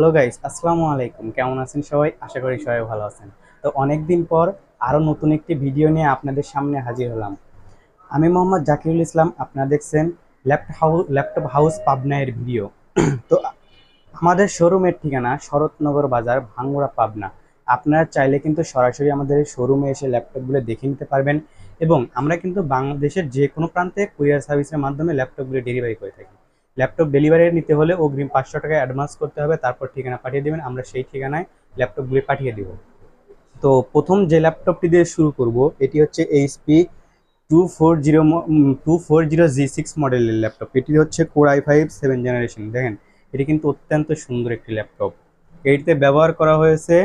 Hello guys আসসালামু আলাইকুম। কেমন আছেন সবাই? আশা করি সবাই ভালো আছেন। তো অনেক দিন পর আরও নতুন একটি ভিডিও নিয়ে আপনাদের সামনে হাজির হলাম। আমি মোহাম্মদ জাকিরুল ইসলাম, আপনারা দেখছেন laptop house laptop house Pabna এর ভিডিও তো আমাদের শোরুমের ঠিকানা শরৎনগর বাজার, ভাঙ্গুড়া, পাবনা। আপনারা চাইলে কিন্তু সরাসরি আমাদের শোরুমে এসে ল্যাপটপগুলো দেখে নিতে পারবেন এবং আমরা কিন্তু বাংলাদেশের যে কোনো প্রান্তে কুরিয়ার সার্ভিসের মাধ্যমে ল্যাপটপগুলো ডেলিভারি করে থাকি। ল্যাপটপ ডেলিভারি নিতে হলে অগ্রিম পাঁচশো টাকা অ্যাডভান্স করতে হবে, তারপর ঠিকানা পাঠিয়ে দেবেন, আমরা সেই ঠিকানায় ল্যাপটপগুলি পাঠিয়ে দেব। তো প্রথম যে ল্যাপটপটি দিয়ে শুরু করব, এটি হচ্ছে HP two four zero two four zero G six মডেলের ল্যাপটপ। এটি হচ্ছে core I five seven generation দেখেন, এটি কিন্তু অত্যন্ত সুন্দর একটি ল্যাপটপ। এটিতে ব্যবহার করা হয়েছে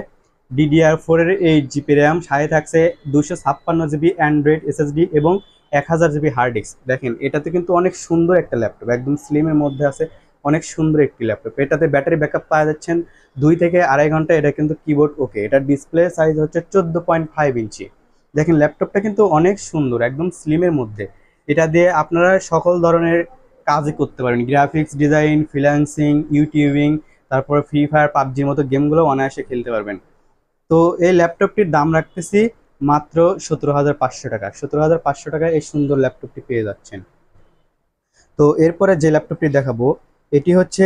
ডিডিআর ফোরের এইট জিবি র্যাম সাথে থাকছে দুশো ছাপ্পান্ন জিবি অ্যান্ড্রয়েড এসএসডি এবং এক হাজার জিবি হার্ড ডিস্ক দেখেন, এটাতে কিন্তু অনেক সুন্দর একটা ল্যাপটপ একদম স্লিমের মধ্যে আছে, অনেক সুন্দর একটি ল্যাপটপ এটাতে ব্যাটারি ব্যাকআপ পাওয়া যাচ্ছেন দুই থেকে আড়াই ঘণ্টা, এটা কিন্তু কিবোর্ড ওকে এটার ডিসপ্লে সাইজ হচ্ছে চোদ্দ পয়েন্ট ফাইভ ইঞ্চি। দেখেন ল্যাপটপটা কিন্তু অনেক সুন্দর, একদম স্লিমের মধ্যে। এটা দিয়ে আপনারা সকল ধরনের কাজই করতে পারেন। গ্রাফিক্স ডিজাইন ফ্রিল্যান্সিং ইউটিউবিং তারপরে ফ্রি ফায়ার পাবজির মতো গেমগুলো অনায়াসে খেলতে পারবেন। তো এই ল্যাপটপটির দাম রাখতেছি মাত্র সতেরো হাজার পাঁচশো টাকা। সতেরো হাজার পাঁচশো টাকায় এই সুন্দর ল্যাপটপটি পেয়ে যাচ্ছেন। তো এরপরে যে ল্যাপটপটি দেখাবো, এটি হচ্ছে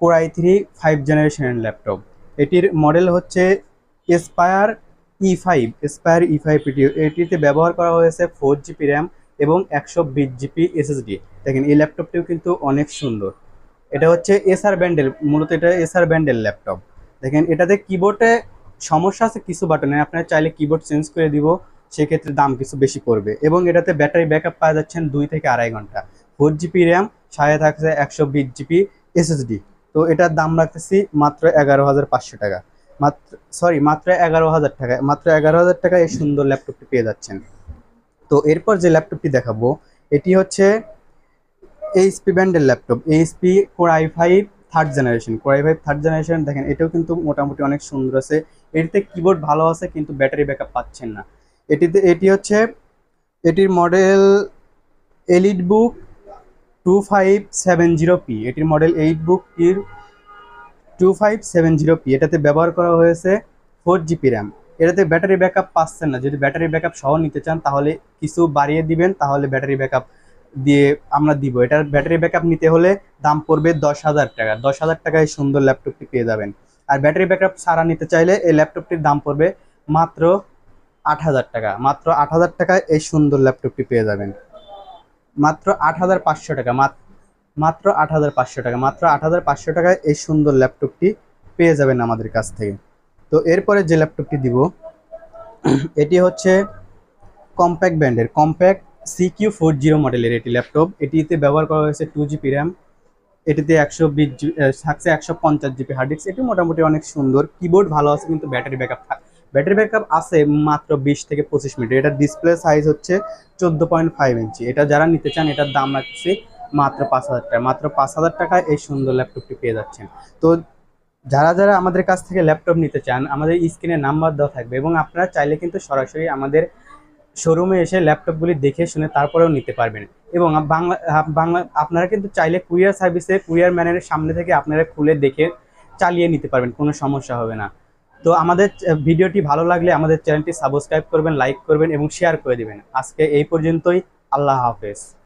কোরাই থ্রি ফাইভ জেনারেশনের ল্যাপটপ। এটির মডেল হচ্ছে Aspire E five Aspire E five এটি এটিতে ব্যবহার করা হয়েছে ফোর জিবি র্যাম এবং একশো বিশ জিবি এসএসডি দেখেন, এই ল্যাপটপটিও কিন্তু অনেক সুন্দর। এটা হচ্ছে এসআর ব্যান্ডেল মূলত এটা এসআর ব্যান্ডেল ল্যাপটপ। দেখেন, এটাতে কিবোর্ডে সমস্যা আছে কিছু বাটনে আপনারা চাইলে কিবোর্ড চেঞ্জ করে দিব, সেক্ষেত্রে দাম কিছু বেশি পড়বে। এবং এটাতে ব্যাটারি ব্যাকআপ পাওয়া যাচ্ছেন দুই থেকে আড়াই ঘণ্টা। ফোর জিবি র্যাম সাথে থাকছে একশো বিশ জিবি এসএসডি তো এটার দাম রাখতেছি মাত্র এগারো হাজার পাঁচশো টাকা। মাত্র সরি মাত্র এগারো হাজার টাকা। মাত্র এগারো হাজার টাকা এই সুন্দর ল্যাপটপটি পেয়ে যাচ্ছেন। তো এরপর যে ল্যাপটপটি দেখাবো, এটি হচ্ছে এইচপি ব্যান্ডের laptop HP core I five third generation core I five third generation দেখেন এটাও কিন্তু মোটামুটি অনেক সুন্দর আছে। এটিতে কিবোর্ড ভালো আছে, কিন্তু ব্যাটারি ব্যাকআপ পাচ্ছেন না। এটিতে, এটি হচ্ছে, এটির model elite book two five seven zero P এটির মডেল এইট বুক ইর two five seven zero P এটাতে ব্যবহার করা হয়েছে ফোর জিবি র্যাম এটাতে ব্যাটারি ব্যাকআপ পাচ্ছেন না। যদি ব্যাটারি ব্যাকআপ সহ নিতে চান, তাহলে কিছু বাড়িয়ে দিবেন, তাহলে ব্যাটারি ব্যাকআপ দিয়ে আমরা দিব। এটার ব্যাটারি ব্যাকআপ নিতে হলে দাম পড়বে দশ হাজার টাকা। দশ হাজার টাকায় সুন্দর ল্যাপটপটি পেয়ে যাবেন। আর ব্যাটারি ব্যাকআপ ছাড়া নিতে চাইলে এই ল্যাপটপটির দাম পড়বে মাত্র আট হাজার টাকা। মাত্র আট হাজার টাকায় এই সুন্দর ল্যাপটপটি পেয়ে যাবেন। মাত্র আট হাজার পাঁচশো টাকা। মাত- মাত্র আট হাজার পাঁচশো টাকা। মাত্র আট হাজার পাঁচশো টাকায় এই সুন্দর ল্যাপটপটি পেয়ে যাবেন আমাদের কাছ থেকে। তো এরপরে যে ল্যাপটপটি দিব, এটি হচ্ছে কম্প্যাক্ট ব্র্যান্ডের কম্প্যাক্ট সিকিউ ফোর জিরো মডেলের এটি ল্যাপটপ এটিতে ব্যবহার করা হয়েছে টু জিবি র্যাম এটিতে একশো বিশ জিবি থাকছে একশো পঞ্চাশ জিবি হার্ড ডিস্ক এটি মোটামুটি অনেক সুন্দর। কিবোর্ড ভালো আছে, কিন্তু ব্যাটারি ব্যাকআপ থাক ব্যাটারি ব্যাকআপ আছে মাত্র বিশ থেকে পঁচিশ মিনিট এটার ডিসপ্লে সাইজ হচ্ছে চোদ্দ পয়েন্ট ফাইভ ইঞ্চি। এটা যারা নিতে চান, এটার দাম রাখছি মাত্র পাঁচ হাজার টাকা। মাত্র পাঁচ হাজার টাকায় এই সুন্দর ল্যাপটপটি পেয়ে যাচ্ছেন। তো যারা যারা আমাদের কাছ থেকে ল্যাপটপ নিতে চান, আমাদের স্ক্রিনে নাম্বার দেওয়া থাকবে এবং আপনারা চাইলে কিন্তু সরাসরি আমাদের শোরুমে এসে ল্যাপটপগুলি দেখে শুনে তারপরেও নিতে পারবেন। এবং বাংলা বাংলা, আপনারা কিন্তু চাইলে কুরিয়ার সার্ভিসে কুরিয়ার ম্যানের সামনে থেকে আপনারা খুলে দেখে চালিয়ে নিতে পারবেন, কোনো সমস্যা হবে না। তো আমাদের ভিডিওটি ভালো লাগলে আমাদের চ্যানেলটি সাবস্ক্রাইব করবেন লাইক করবেন এবং শেয়ার করে দেবেন। আজকে এই পর্যন্তই, আল্লাহ হাফেজ।